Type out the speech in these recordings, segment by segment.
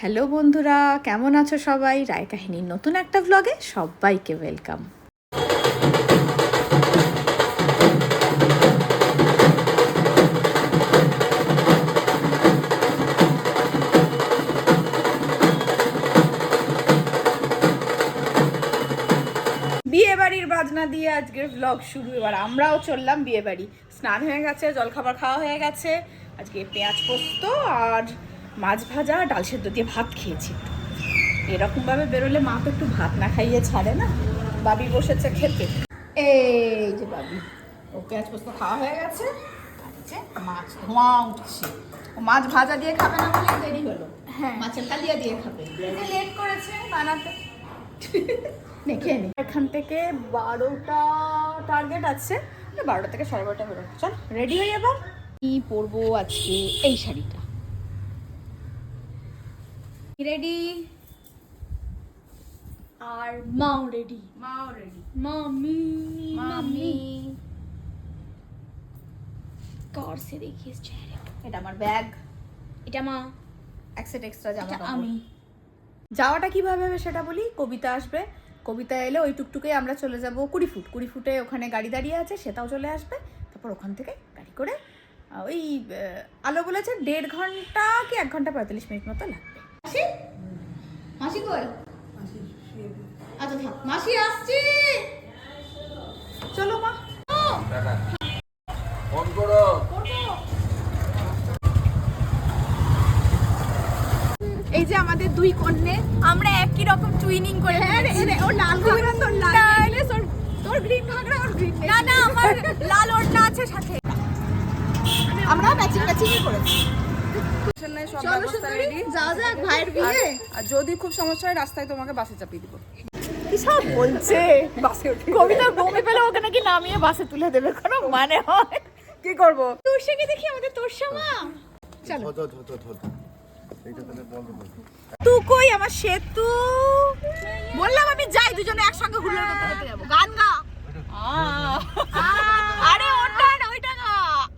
Hello বন্ধুরা, কেমন আছো সবাই? রায় কাহিনীর নতুন একটা ব্লগে সবাইকে ওয়েলকাম বিয়ে বাড়ির বাজনা দিয়ে আজকের ব্লগ শুরু। এবার আমরাও চললাম বিয়ে বাড়ি স্নান হয়ে গেছে, জলখাবার খাওয়া হয়ে গেছে। আজকে পেঁয়াজ পোস্ত আর মাছ ভাজা ডাল সেদ্ধ দিয়ে ভাত খেয়েছি। এরকম ভাবে বেরোলে মা তো একটু ভাত না খাইয়ে ছাড়ে না। বাবি বসেছে খেতে। এই যে বাবি ও পেঁয়াজ পোস্ত খাওয়া হয়ে গেছে। মাছ ধোঁয়া উঠছে। ও মাছ ভাজা দিয়ে খাবে না বলে দেরি হলো। হ্যাঁ। মাছের কালিয়া দিয়ে খাবে। লেট করেছে বানাতে। দেখে নি। এখান থেকে বারোটা টার্গেট আছে। বারোটা থেকে সাড়ে বারোটা বেরোবো চল রেডি হয়ে এবার কি পরবো আজকে? এই শাড়িটা। রেডি আর মাও রেডি মাও রেডি মামি মামি কার সে দেখিস চেহারা এটা আমার ব্যাগ এটা মা। এক সেট এক্সট্রা জামা। আমি। যাওয়াটা কীভাবে হবে সেটা বলি? কবিতা আসবে। কবিতা এলে ওই টুকটুকে আমরা চলে যাব কুড়ি ফুট। কুড়ি ফুটে ওখানে গাড়ি দাঁড়িয়ে আছে সেটাও চলে আসবে। তারপর ওখান থেকে গাড়ি করে ওই আলো বলেছে দেড় ঘণ্টা কি এক ঘণ্টা পঁয়তাল্লিশ মিনিট মতো লাগবে। মাসি? মাসি কই? আচ্ছা থাক। মাসি আসছি। চলো মা। ফোন করো। এই যে আমাদের দুই কন্যে। আমরা একই রকম টুইনিং করে হ্যাঁ রে, রে, ওর লাল ঘাগরা তোর লাল ওর তোর গ্রিন ঘাগরা ওর গ্রিন না না আমার লাল ওড়না আছে সাথে। আমরা ম্যাচিং ম্যাচিং করেছি। সব চলো ব্যবস্থা ready? যাও যাক ভাইয়ের বিয়ে। আর যদি খুব সমস্যা হয় রাস্তায় তোমাকে বাসে চাপিয়ে দিব। কি সব বলছে? বাসে উঠে কবিতা বমি পেলে ওকে নাকি নামিয়ে বাসে তুলে দেবে কোনো মানে হয়? কি করব? তোরসাকে দেখি আমাদের তোরসা মা। চলো। ধর ধর ধর ধর এইটা তাহলে তু কই আমার সেতু? বললাম আমি যাই দুজনে একসঙ্গে হুল্লোড় করতে করতে যাব। গান গা। আরে ওটা না ওইটা না।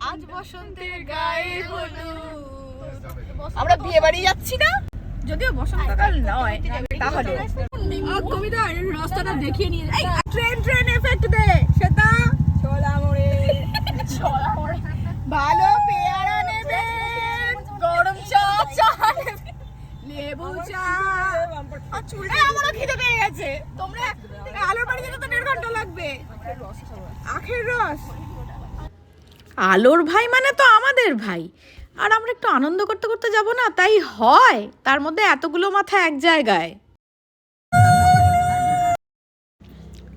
আজ বসন্তের গায়ে হলুদ। আমরা বিয়ে বাড়ি যাচ্ছি না। যদিও বসন্তকাল নয় তাহলে। কবিতা রাস্তাটা দেখিয়ে নিয়ে ট্রেন ট্রেন এফেক্ট দে। সেটা ছোলা মোড়ে ভালো পেয়ারা নেবেন গরম চা চা লেবু চা। আর চুলটা আমারও খিদে পেয়ে গেছে। তোমরা আলোর বাড়ি যেতে তো দেড় ঘণ্টা লাগবে। আখের রস। আলোর ভাই মানে তো আমাদের ভাই। আর আমরা একটু আনন্দ করতে করতে যাব না? তাই হয়। তার মধ্যে এতগুলো মাথা এক জায়গায়।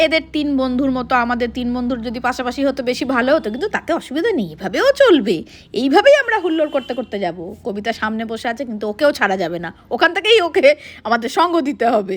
এদের তিন বন্ধুর মতো, আমাদের তিন বন্ধুর যদি পাশাপাশি হতো বেশি ভালো হতো, কিন্তু তাতে অসুবিধা নেই, এভাবেও চলবে। এইভাবেই আমরা হুল্লোড় করতে করতে যাব। কবিতা সামনে বসে আছে, কিন্তু ওকেও ছাড়া যাবে না। ওখান থেকেই ওকে আমাদের সঙ্গ দিতে হবে।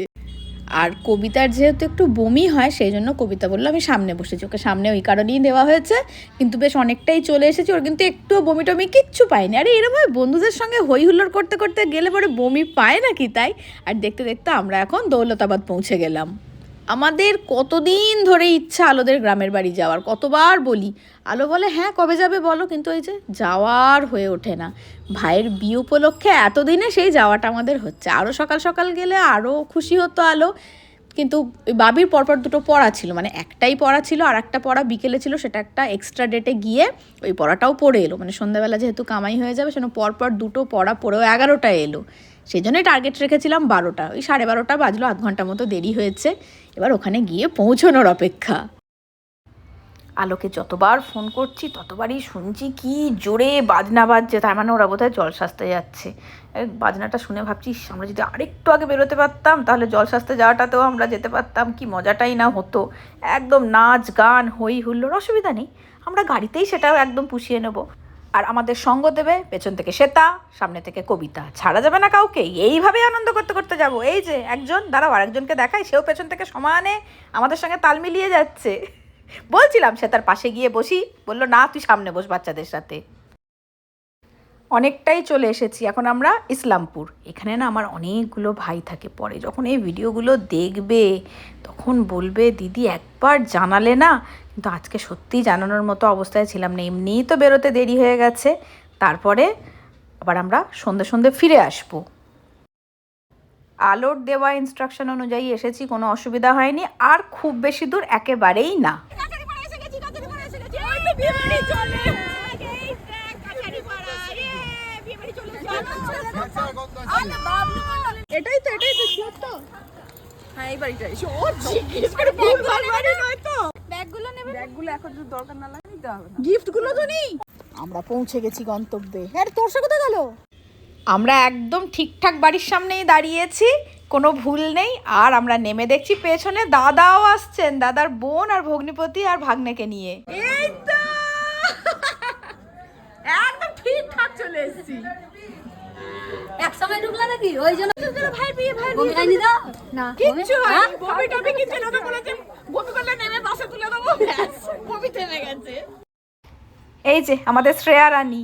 আর কবিতার যেহেতু একটু বমি হয়, সেই জন্য কবিতা বলল, আমি সামনে বসেছি। ওকে সামনে ওই কারণেই দেওয়া হয়েছে। কিন্তু বেশ অনেকটাই চলে এসেছি। ওর কিন্তু একটুও বমি টমি কিচ্ছু পায়নি আরে এরমভাবে বন্ধুদের সঙ্গে হই হুল্লোড় করতে করতে গেলে পরে বমি পায় নাকি তাই? আর দেখতে দেখতে আমরা এখন দৌলতাবাদ পৌঁছে গেলাম। আমাদের কতদিন ধরে ইচ্ছা আলোদের গ্রামের বাড়ি যাওয়ার? কতবার বলি। আলো বলে হ্যাঁ কবে যাবে বলো? কিন্তু ওই যে যাওয়ার হয়ে ওঠে না। ভাইয়ের বিয়ে উপলক্ষে এতদিনে সেই যাওয়াটা আমাদের হচ্ছে। আরও সকাল সকাল গেলে আরও খুশি হতো আলো। কিন্তু বাবির পরপর দুটো পড়া ছিল। মানে একটাই পড়া ছিল আর একটা পড়া বিকেলে ছিল। সেটা একটা এক্সট্রা ডেটে গিয়ে ওই পড়াটাও পড়ে এলো। মানে সন্ধ্যাবেলা যেহেতু কামাই হয়ে যাবে, সেজন্য পরপর দুটো পড়া পড়েও এগারোটা এলো। সেই জন্যই টার্গেট রেখেছিলাম বারোটা। ওই সাড়ে বারোটা বাজলো, আধ ঘণ্টা মতো দেরি হয়েছে। এবার ওখানে গিয়ে পৌঁছানোর অপেক্ষা। আলোকে যতবার ফোন করছি, ততবারই শুনছি কি জোরে বাজনা বাজছে, তার মানে ওরা বোধহয় জল সাজতে যাচ্ছে। বাজনাটা শুনে ভাবছি আমরা যদি আরেকটু আগে বেরোতে পারতাম, তাহলে জল সাজতে যাওয়াটাতেও আমরা যেতে পারতাম, কি মজাটাই না হতো। একদম নাচ, গান হই হুল্লোর অসুবিধা নেই। আমরা গাড়িতেই সেটাও একদম পুষিয়ে নেব। আর আমাদের সঙ্গ দেবে পেছন থেকে শ্বেতা, সামনে থেকে কবিতা। ছাড়া যাবে না কাউকে। এইভাবেই আনন্দ করতে করতে যাব। এই যে, একজন, দাঁড়াও, আরেকজনকে দেখাই। সেও পেছন থেকে সমানে আমাদের সঙ্গে তাল মিলিয়ে যাচ্ছে। বলছিলাম সে তার পাশে গিয়ে বসি। বলল, না, তুই সামনে বস বাচ্চাদের সাথে। অনেকটাই চলে এসেছি এখন আমরা ইসলামপুর। এখানে না আমার অনেকগুলো ভাই থাকে। পরে যখন এই ভিডিওগুলো দেখবে, তখন বলবে, দিদি, একবার জানালে না কিন্তু আজকে সত্যিই জানানোর মতো অবস্থায় ছিলাম না। এমনিই তো বেরোতে দেরি হয়ে গেছে। তারপরে আবার আমরা সন্ধে সন্ধে ফিরে আসব। আলোর দেওয়া ইনস্ট্রাকশন অনুযায়ী এসেছি কোনো অসুবিধা হয়নি। আর খুব বেশি দূর একেবারেই না। এটাই তো এটাই তো হ্যাঁ এই বাড়িটাই। ব্যাগগুলো নেবে? ব্যাগগুলো এখন যদি দরকার না লাগে নিতে হবে না। গিফটগুলো তো নেই। আমরা পৌঁছে গেছি গন্তব্যে। হ্যাঁ তোর সাথে কোথায় গেল? আমরা একদম ঠিকঠাক বাড়ির সামনেই দাঁড়িয়েছি কোনো ভুল নেই। আর আমরা নেমে দেখছি পেছনে দাদাও আসছেন দাদার বোন আর ভগ্নিপতি আর ভাগ্নেকে নিয়ে। এই তো! একদম ঠিকঠাক চলে এসেছি। একসঙ্গে ঢুকলা নাকি? ওই জন্য ভাই বিয়ে ভাই খাইনি দাও না কিচ্ছু হয়নি। বমি টমি কিছু না তো বলেছে বমি করলে নেমে বাসে তুলে দেবো। বমি থেমে গেছে। এই যে আমাদের শ্রেয়া রানী।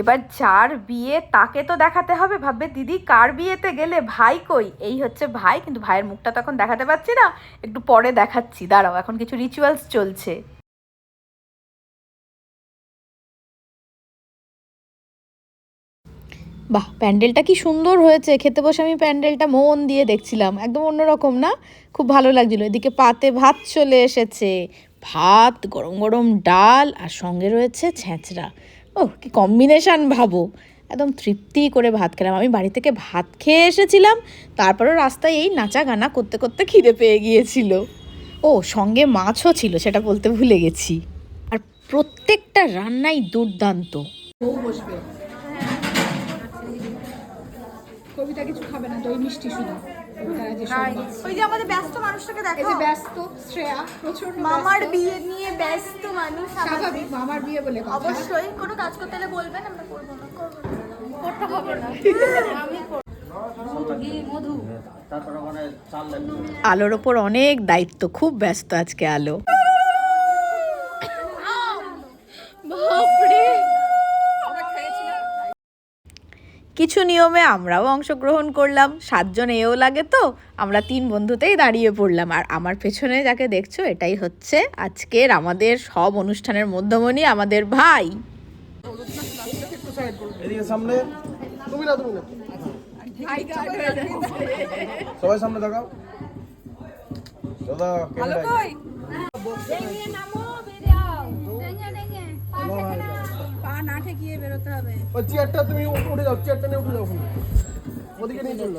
এবার যার বিয়ে তাকে তো দেখাতে হবে ভাববে দিদি কার বিয়েতে গেলে ভাই কই? এই হচ্ছে ভাই কিন্তু ভাইয়ের মুখটা তখন দেখাতে পাচ্ছি না। একটু পরে দেখাচ্ছি। দাঁড়াও এখন কিছু রিচুয়ালস চলছে। বাহ, প্যান্ডেলটা কি সুন্দর হয়েছে। খেতে বসে আমি প্যান্ডেলটা মন দিয়ে দেখছিলাম। একদম অন্যরকম না? খুব ভালো লাগছিল। এদিকে পাতে ভাত চলে এসেছে। ভাত, গরম গরম ডাল আর সঙ্গে রয়েছে ছেঁচড়া। ও কি কম্বিনেশান ভাবো। একদম তৃপ্তি করে ভাত খেলাম। আমি বাড়ি থেকে ভাত খেয়ে এসেছিলাম। তারপরে রাস্তায় এই নাচা গানা করতে করতে খিদে পেয়ে গিয়েছিল। ও, সঙ্গে মাছও ছিল, সেটা বলতে ভুলে গেছি। আর প্রত্যেকটা রান্নাই দুর্দান্ত। কবিতা কিছু খাবে না দই মিষ্টি শুধু। ওই যে আমাদের ব্যস্ত মানুষটাকে এই যে ব্যস্ত শ্রেয়া প্রচুর মামার বিয়ে নিয়ে ব্যস্ত মানুষ স্বাভাবিক মামার বিয়ে বলে কথা। অবশ্যই কোনো কাজ করতে হলে বলবেন আমরা করব না করব না। করতে হবে না। আমি আলোর ওপর অনেক দায়িত্ব খুব ব্যস্ত আজকে আলো। কিছু নিয়মে আমরাও অংশগ্রহণ করলাম। সাতজন এও লাগে তো আমরা তিন বন্ধুতেই দাঁড়িয়ে পড়লাম। আর আমার পেছনে যাকে দেখছ এটাই হচ্ছে আজকের আমাদের সব অনুষ্ঠানের মধ্যমণি আমাদের ভাই। সামনে। তুমি না তুমি না। সবাই সামনে দেখাও দাদা কই? পা না ঠেকিয়ে বেরোতে হবে ওই চেয়ারটা তুমি উঠে যাও চেয়ারটা নিয়ে উঠে যাও ওখানে। ওদিকে নিয়ে চলে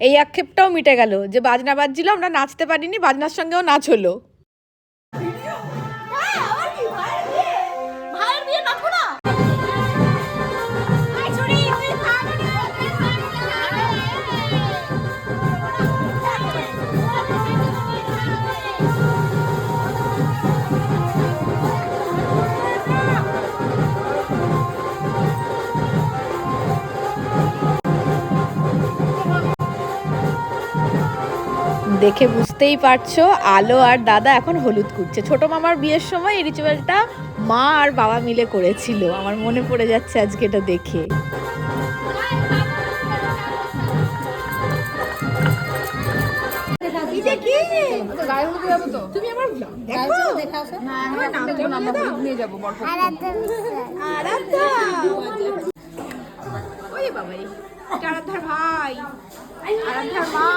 এই আক্ষেপটাও মিটে গেল যে বাজনা বাজছিল আমরা নাচতে পারিনি বাজনার সঙ্গেও নাচ হলো। দেখে বুঝতেই পারছ আলো আর দাদা এখন হলুদ করছে ছোট মামার বিয়ের সময় এই রিচুয়ালটা মা আর বাবা মিলে করেছিল। আমার মনে পড়ে যাচ্ছে আজকে এটা দেখে। তুমি আমার নিয়ে যাব ওই বাবাই ভাই। আরাধ্যার মা।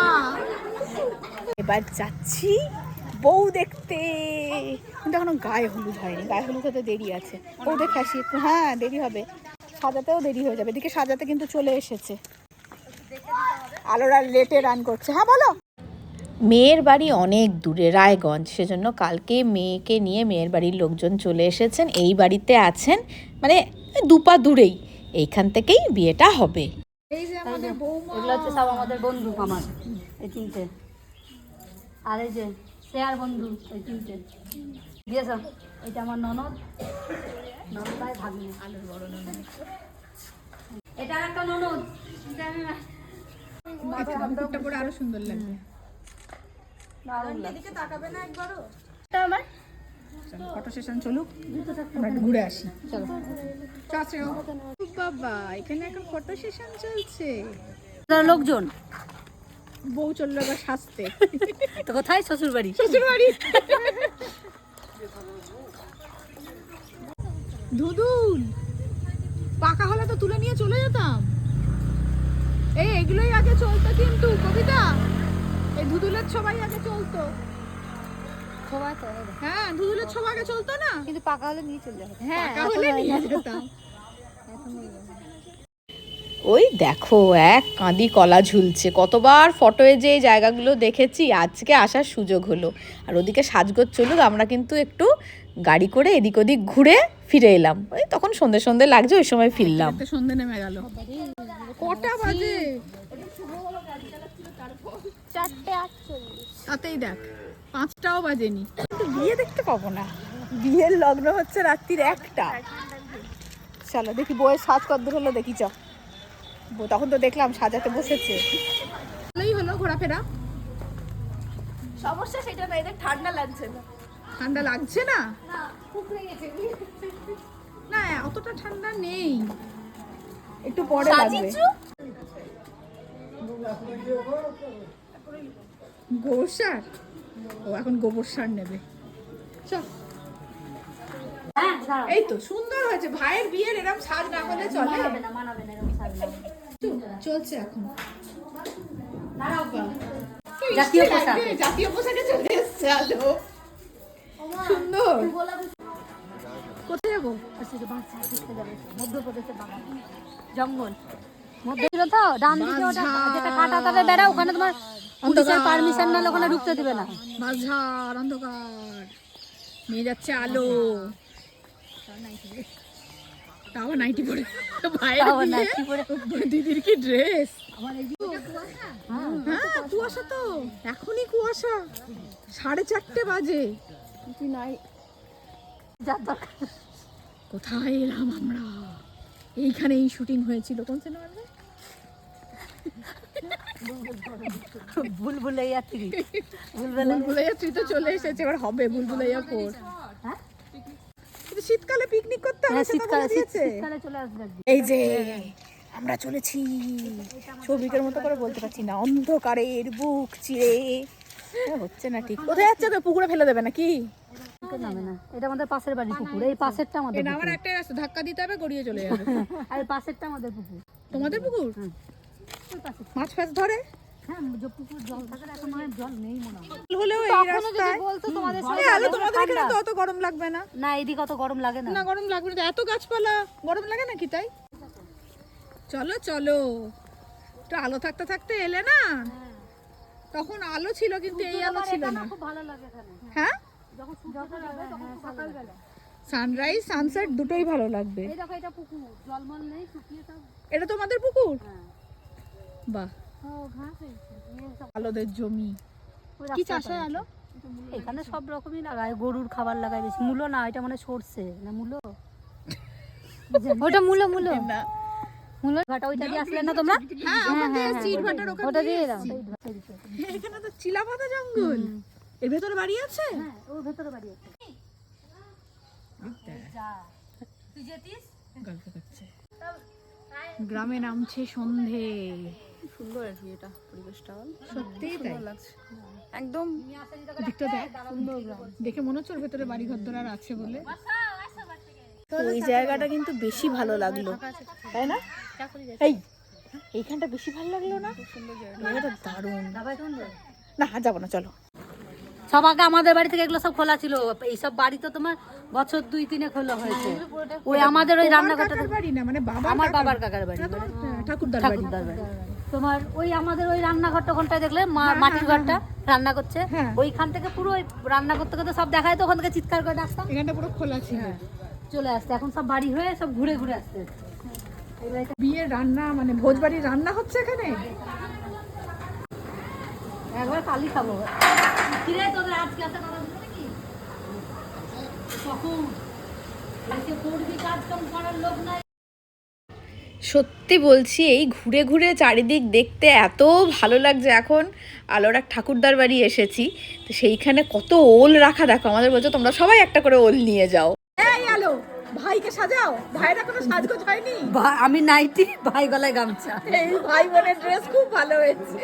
এবার যাচ্ছি বউ দেখতে। কিন্তু এখনও গায়ে হলুদ হয়নি গায়ে হলুদ হতে দেরি আছে। বউ দেখে আসি একটু হ্যাঁ দেরি হবে। সাজাতেও দেরি হয়ে যাবে এদিকে সাজাতে কিন্তু চলে এসেছে। আলোরা লেটে রান করছে হ্যাঁ বলো। মেয়ের বাড়ি অনেক দূরে রায়গঞ্জ। সেজন্য কালকে মেয়েকে নিয়ে মেয়ের বাড়ির লোকজন চলে এসেছেন এই বাড়িতে আছেন মানে দুপা দূরেই। এইখান থেকেই বিয়েটা হবে। এই যে আমাদের বৌমা। এগুলো হচ্ছে সব আমাদের বন্ধু আমার এই তিনটে। আর এই যে শেয়ার বন্ধু এই তিনটে। দিয়েছ এটা আমার ননদ। ননদ ভাই ভাগ্নি আলুর বড় ননদ এটা আর একটা ননদ। এটা আমি না- মাথায় মুকুটটা পরে আরও সুন্দর লাগবে। এটা আমার? ফটো সেশন চলুক। আমরা ঘুরে আসি। চল। বাবা এখানে এখন ফটো সেশন চলছে। লোকজন। বউ চলল এবার সাজতে। তো কোথায়? শ্বশুর বাড়ি শ্বশুর বাড়ি ধুদুল পাকা হলে তো তুলে নিয়ে চলে যেতাম। এই এগুলোই আগে চলতো কিন্তু কবিতা। এই ধুদুলের ছবাই আগে চলতো। সবাই তো হ্যাঁ ধুদুলের ছবি আগে চলতো না? কিন্তু পাকা হলে নিয়ে চলে যাবে হ্যাঁ পাকা হলে নিয়ে যেতাম। ওই দেখো এক কাঁদি কলা ঝুলছে। কতবার ফটোয়ে যে জায়গাগুলো দেখেছি আজকে আসার সুযোগ হলো। আর ওদিকে সাজগোজ চলুক আমরা কিন্তু একটু গাড়ি করে এদিক ওদিক ঘুরে ফিরে এলাম। ওই তখন সন্ধে সন্ধে লাগছে ওই সময় ফিরলাম। সন্ধে নেমে গেল। কটা বাজে? তাতেই দেখ পাঁচটাও বাজেনি। বিয়ে দেখতে পাবো না। বিয়ের লগ্ন হচ্ছে রাত্রির একটা। চলো দেখি বইয়ের সাজ কদ্দূর হলো দেখি চ। তখন তো দেখলাম সাজাতে বসেছে। ভালোই হলো ঘোরাফেরা। সমস্যা সেটা না এদের ঠান্ডা লাগছে না। ঠান্ডা লাগছে না? না অতটা ঠান্ডা নেই। একটু পরে লাগবে। গোবর সার? ও এখন গোবর সার নেবে। চল। হ্যাঁ এই তো সুন্দর হয়েছে। ভাইয়ের বিয়ের এরকম সাজ না হলে চলে। মানাবে না মানাবে না এরকম সাজ না। চলছে এখন। জাতীয় পোশাক। জাতীয় পোশাকে চলে এসছে আলো। সুন্দর। কোথায় যাব? মধ্যপ্রদেশের জঙ্গল। মধ্যে তো? ডান দিকে ওটা যেটা কাটা তারে বেড়া ওখানে তোমার পুলিশের পারমিশন নালে ওখানে ঢুকতে দিবে না। মাঝার অন্ধকার। নিয়ে যাচ্ছে আলো। তাও নাইটি পরে। ভাইয়ের নাইটি পরে। দিদির কি ড্রেস হ্যাঁ কুয়াশা তো। এখনই কুয়াশা। সাড়ে চারটে বাজে। দরকার। কোথায় এলাম আমরা? এইখানেই শুটিং হয়েছিল। কোন সিনেমার থ্রি বুলবুলাই বুলবুলাইয়া তুই তো চলে এসেছে। এবার হবে বুলবুলাইয়া ফোর হ্যাঁ? কিন্তু শীতকালে পিকনিক করতে হবে হ্যাঁ শীতকালে শীতকালে চলে আসবে এই যে আমরা চলেছি। ছবিটার মতো করে বলতে পারছি না অন্ধকারের বুক চিড়ে হচ্ছে না ঠিক। কোথায় যাচ্ছে তো? পুকুরে ফেলে দেবে নাকি? এটা আমাদের পাশের বাড়ি পুকুর। এই পাশেরটা আমাদের আমার। একটাই রাস্তা। ধাক্কা দিতে হবে গড়িয়ে চলে যাবে। আর পাশেরটা আমাদের পুকুর। তোমাদের পুকুর? মাছ ফাছ ধরে? হ্যাঁ মনে হয় জল নেই মনে হয়। হলেও এই রাস্তায় বলতো তোমাদের এ, আলো তোমাদের এখানে তো অত গরম লাগবে না। না এদিকে অত গরম লাগে না। না গরম লাগবে না। এত গাছপালা গরম লাগে নাকি তাই? চলো চলো। একটু আলো থাকতে থাকতে এলে না? তখন আলো ছিল কিন্তু এই আলো ছিল না। খুব ভালো লাগে হ্যাঁ? সানরাইজ সানসেট দুটোই ভালো লাগবে। এটা পুকুর। জলমল নেই শুকিয়ে সব এটা তোমাদের পুকুর? হ্যাঁ। বাহ। আলোদের জমি। কি চাষ হয় আলো? এখানে সব রকমই লাগায় গরুর খাবার লাগায় বেশি। মূলো না এটা মানে সরষে না মূলো? ওটা মূলো মূলো। মূলো ঘাটা ওইটা দিয়ে আসলে না তোমরা? ওখান থেকে সিট ভাটার ওখান ওটা দিয়ে দাও এখানে তো চিলাপাতা জঙ্গল। এর ভেতরে বাড়ি আছে? হ্যাঁ ওর ভেতরে বাড়ি আছে। তুই যেতিস? গল্প করছে। গ্রামে নামছে সন্ধে। সুন্দর আর কি এটা পরিবেশটা। সত্যি তাই? লাগছে। একদম দিকটা দেখ দেখে মনে হচ্ছে ওর ভেতরে বাড়ি ঘর আর আছে বলে। তো এই জায়গাটা কিন্তু বেশি ভালো লাগল। তাই না? এই এইখানটা বেশি ভালো লাগল না? জায়গাটা। দারুণ। না যাব না চলো। সব আগে আমাদের বাড়ি থেকে এগুলো সব খোলা ছিল। এইসব বাড়ি তো তোমার বছর দুই তিনে খোলা হয়েছে। ওই আমাদের ওই রান্নাঘরটা বাড়ি না? মানে বাবা আমার বাবার কাকার বাড়ি। ঠাকুরদার বাড়ি। ঠাকুরদার বাড়ি। তোমার ওই আমাদের ওই রান্নাঘরটা ওখানটায় দেখলে মা- মাটির ঘরটা রান্না করছে। হ্যাঁ। ওইখান থেকে পুরো ওই রান্না করতে করতে সব দেখায় তো ওখান থেকে চিৎকার করে ডাকতাম এখানটা পুরো খোলা ছিল। চলে আসতে এখন সব বাড়ি হয়ে সব ঘুরে ঘুরে আসতে বিয়ের রান্না মানে ভোজ বাড়ির রান্না হচ্ছে এখানে? একবার কালি খাব। কিরে তোদের আজকে আসা কথা হলো নাকি? কখন? করবি কাজ কাম করার লোক নাই। সত্যি বলছি এই ঘুরে ঘুরে চারিদিক দেখতে এত ভালো লাগছে। এখন আলোর এক ঠাকুরদার বাড়ি এসেছি তো সেইখানে কত ওল রাখা দেখো। আমাদের বলছো তোমরা সবাই একটা করে ওল নিয়ে যাও। এই আলো ভাইকে সাজাও। ভাইয়ের এখনও সাজগোজ হয়নি? আমি নাইটি ভাই গলায় গামছা। এই ভাই বোনের ড্রেস খুব ভালো হয়েছে।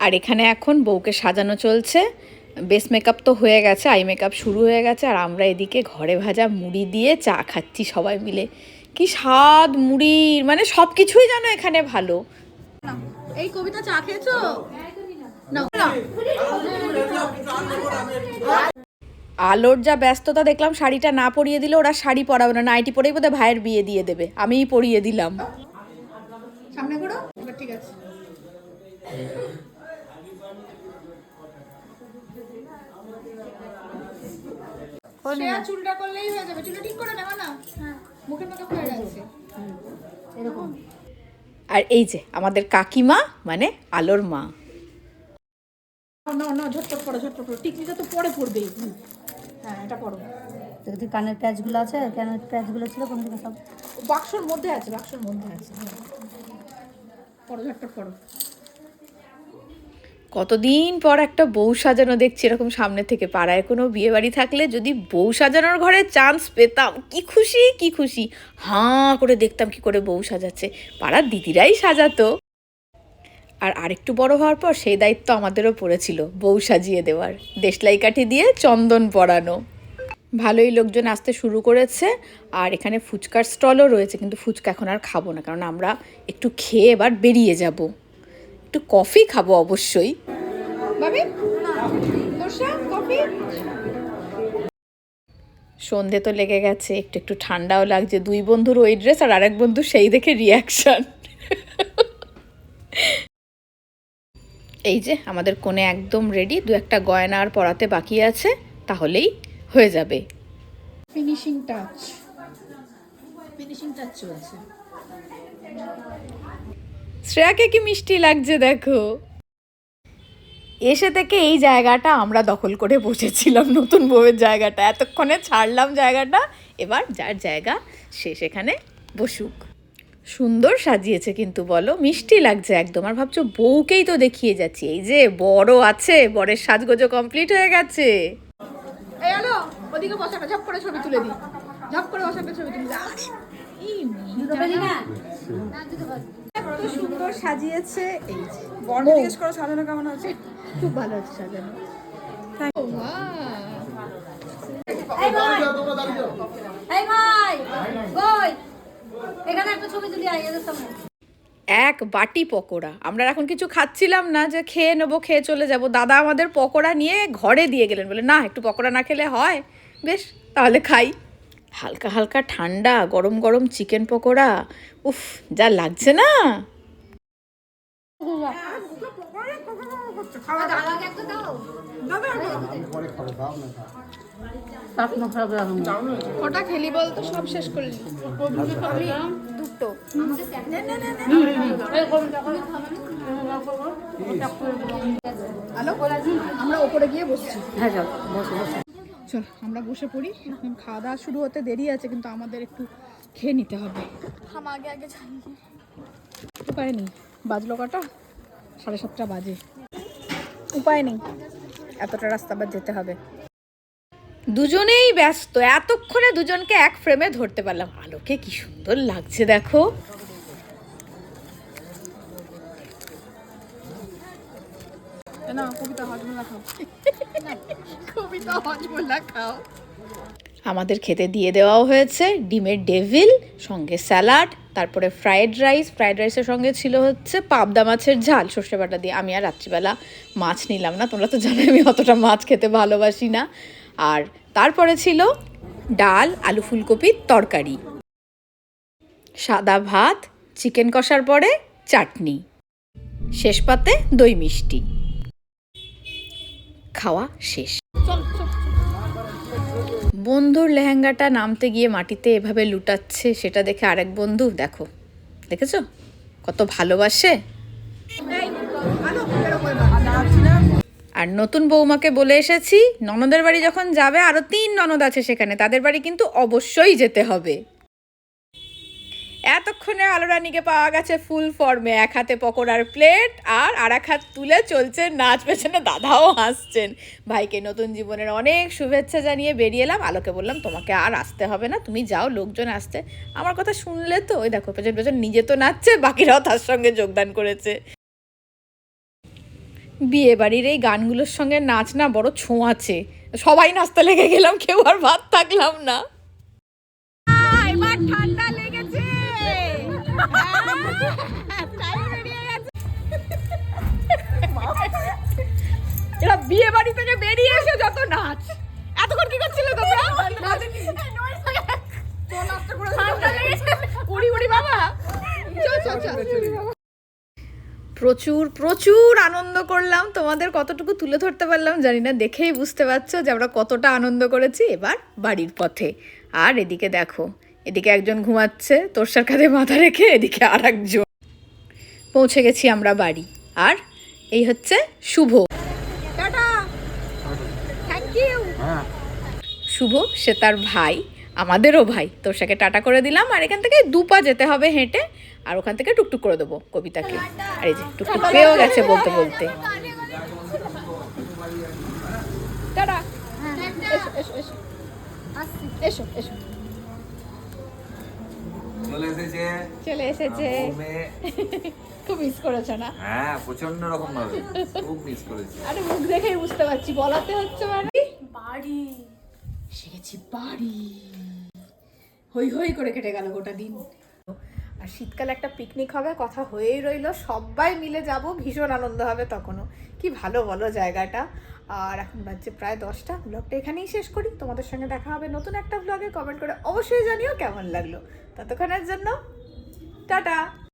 আর এখানে এখন বউকে সাজানো চলছে। বেস মেকআপ তো হয়ে গেছে আই মেকআপ শুরু হয়ে গেছে আর আমরা এদিকে ঘরে ভাজা মুড়ি দিয়ে চা খাচ্ছি সবাই মিলে। কি স্বাদ মুড়ির মানে সব কিছুই যেন এখানে ভালো। এই কবিতা চা খেয়েছো? আলোর যা ব্যস্ততা দেখলাম শাড়িটা না পরিয়ে দিলে ওরা শাড়ি পরাবে না। নাইটি পরেই বোধহয় ভাইয়ের বিয়ে দিয়ে দেবে। আমিই পরিয়ে দিলাম। সামনে করো ঠিক আছে। চুলটা করলেই হয়ে যাবে। চুলটা ঠিক করে নেওয়া না। হয়ে। এরকম। আর এই যে আমাদের কাকিমা মানে আলোর মা। না না ঝটপট পড়ো ঝটপট পড়ো টিকলিটা তো পরে পড়বেই হ্যাঁ এটা পড়ো দেখি কানের প্যাচগুলো আছে? কানের প্যাচগুলো ছিল কোন থেকে সব? বাক্সর মধ্যে আছে বাক্সর মধ্যে আছে। হ্যাঁ। পড়ো ঝটপট পড়ো কতদিন পর একটা বউ সাজানো দেখছি এরকম সামনে থেকে পাড়ায় কোনো বিয়ে বাড়ি থাকলে যদি বউ সাজানোর ঘরে চান্স পেতাম, কি খুশি কি খুশি। হাঁ করে দেখতাম কি করে বউ সাজাচ্ছে। পাড়ার দিদিরাই সাজাতো। আর আরেকটু বড় হওয়ার পর সেই দায়িত্ব আমাদেরও পড়েছিল বউ সাজিয়ে দেওয়ার। দেশলাই কাঠি দিয়ে চন্দন পরানো। ভালোই লোকজন আসতে শুরু করেছে আর এখানে ফুচকার স্টলও রয়েছে, কিন্তু ফুচকা এখন আর খাব না, কারণ আমরা একটু খেয়ে এবার বেরিয়ে যাব। একটু কফি খাব অবশ্যই। ভাবি দোসা কফি? সন্ধে তো লেগে গেছে একটু একটু ঠান্ডাও লাগছে। দুই বন্ধুর ওই ড্রেস আর আরেক বন্ধু সেই দেখে রিয়াকশন এই যে আমাদের কোণে একদম রেডি দু একটা গয়না আর পরাতে বাকি আছে তাহলেই হয়ে যাবে। ফিনিশিং টাচ ফিনিশিং টাচ চলছে। শ্রেয়াকে কি মিষ্টি লাগছে দেখো? এসে থেকে এই জায়গাটা আমরা দখল করে বসেছিলাম নতুন বউয়ের জায়গাটা। এতক্ষণে ছাড়লাম জায়গাটা এবার যার জায়গা সে সেখানে বসুক। সুন্দর সাজিয়েছে কিন্তু বলো মিষ্টি লাগছে একদম। আর ভাবছ বউকেই তো দেখিয়ে যাচ্ছি এই যে বড় আছে বরের সাজগোজো কমপ্লিট হয়ে গেছে। ওদিকে বসাটা ঝপ করে ছবি তুলে দিই। ঝপ করে বসাটা ছবি তুলে দিই। এত সুন্দর সাজিয়েছে। এই যে বড় জিজ্ঞেস করো সাজানো কেমন হচ্ছে খুব ভালো হচ্ছে সাজানো। এক বাটি পকোড়া। আমরা এখন কিছু খাচ্ছিলাম না যে খেয়ে নেব খেয়ে চলে যাব। দাদা আমাদের পকোড়া নিয়ে ঘরে দিয়ে গেলেন বলে না একটু পকোড়া না খেলে হয়। বেশ তাহলে খাই। হালকা হালকা ঠান্ডা গরম গরম চিকেন পকোড়া। উফ যা লাগছে না। পাপনা খারাপ রাখুন কটা খেলি বলতো? সব শেষ করলি। দুটো। আমরা ওপরে গিয়ে বসছি হ্যাঁ চল বসো বসো। চল আমরা বসে পড়ি। এখন খাওয়া দাওয়া শুরু হতে দেরি আছে কিন্তু আমাদের একটু খেয়ে নিতে হবে। আগে আগে উপায় নেই। বাজলো কটা? সাড়ে সাতটা বাজে। উপায় নেই। এতটা রাস্তা আবার যেতে হবে। দুজনেই ব্যস্ত। এতক্ষণে দুজনকে এক ফ্রেমে ধরতে পারলাম। আলোকে কি সুন্দর লাগছে দেখো। না কবিতা হাত দেখাও আমাদের খেতে দিয়ে দেওয়াও হয়েছে ডিমের ডেভিল, সঙ্গে স্যালাড, তারপরে ফ্রায়েড রাইস। ফ্রায়েড রাইসের সঙ্গে ছিল হচ্ছে পাবদা মাছের ঝাল, সর্ষে বাটা দিয়ে। আমি আর রাত্রিবেলা মাছ নিলাম না, তোমরা তো জানো আমি অতটা মাছ খেতে ভালোবাসি না। আর তারপরে ছিল ডাল, আলু ফুলকপির তরকারি। সাদা ভাত, চিকেন কষার পরে চাটনি। শেষ পাতে দই মিষ্টি। খাওয়া শেষ। বন্ধুর লেহেঙ্গাটা নামতে গিয়ে মাটিতে এভাবে লুটাচ্ছে সেটা দেখে আরেক বন্ধু দেখো। দেখেছ? কত ভালোবাসে। আর নতুন বৌমাকে বলে এসেছি ননদের বাড়ি যখন যাবে আরও তিন ননদ আছে সেখানে তাদের বাড়ি কিন্তু অবশ্যই যেতে হবে। এতক্ষণে আলোরানীকে পাওয়া গেছে ফুল ফর্মে এক হাতে পকোড়ার প্লেট আর আর এক হাত তুলে চলছে নাচ পেছনে দাদাও হাসছেন। ভাইকে নতুন জীবনের অনেক শুভেচ্ছা জানিয়ে বেরিয়ে এলাম। আলোকে বললাম, তোমাকে আর আসতে হবে না, তুমি যাও, লোকজন আসতে আমার কথা শুনলে তো, ওই দেখো, পেছন পেছন নিজে তো নাচছে, বাকিরাও তার সঙ্গে যোগদান করেছে। বিয়ে বাড়ির এই গানগুলোর সঙ্গে নাচ না বড় ছোঁয়াছে সবাই নাচতে লেগে গেলাম, কেউ আর ভাত থাকলাম না। এরা বিয়ে বাড়ি থেকে বেরিয়ে এসে যত নাচ। এতক্ষণ কি করছিলে তোমরা? উড়ি উড়ি বাবা। প্রচুর প্রচুর আনন্দ করলাম। তোমাদের কতটুকু তুলে ধরতে পারলাম জানি না। দেখেই বুঝতে পারছ যে আমরা কতটা আনন্দ করেছি এবার বাড়ির পথে। আর এদিকে দেখো এদিকে একজন ঘুমাচ্ছে তোরসার কাঁধে মাথা রেখে এদিকে আর একজন পৌঁছে গেছি আমরা বাড়ি। আর এই হচ্ছে শুভ। শুভ সে তার ভাই আমাদেরও ভাই। তোর তোরসাকে টাটা করে দিলাম আর এখান থেকে দুপা যেতে হবে হেঁটে আর ওখান থেকে টুকটুক করে দেবো কবিতাকে। আর এই যে টুকটুক পেয়েও গেছে বলতে বলতে। টাটা। এসো এসো এসো। এসো এসো। চলে এসেছে। চলে এসেছে। খুব মিস করেছ না? হ্যাঁ প্রচণ্ড রকম ভাবে খুব মিস করেছি। আরে মুখ দেখেই বুঝতে পারছি বলাতে হচ্ছে মানে। বাড়ি। শিখেছি বাড়ি। হই হই করে কেটে গেল গোটা দিন। আর শীতকালে একটা পিকনিক হবে কথা হয়েই রইল। সবাই মিলে যাব ভীষণ আনন্দ হবে তখনও। কি ভালো বলো জায়গাটা। আর এখন বাজছে প্রায় দশটা। ব্লগটা এখানেই শেষ করি। তোমাদের সঙ্গে দেখা হবে নতুন একটা ব্লগে কমেন্ট করে অবশ্যই জানিও কেমন লাগল। ততক্ষণের জন্য, টাটা!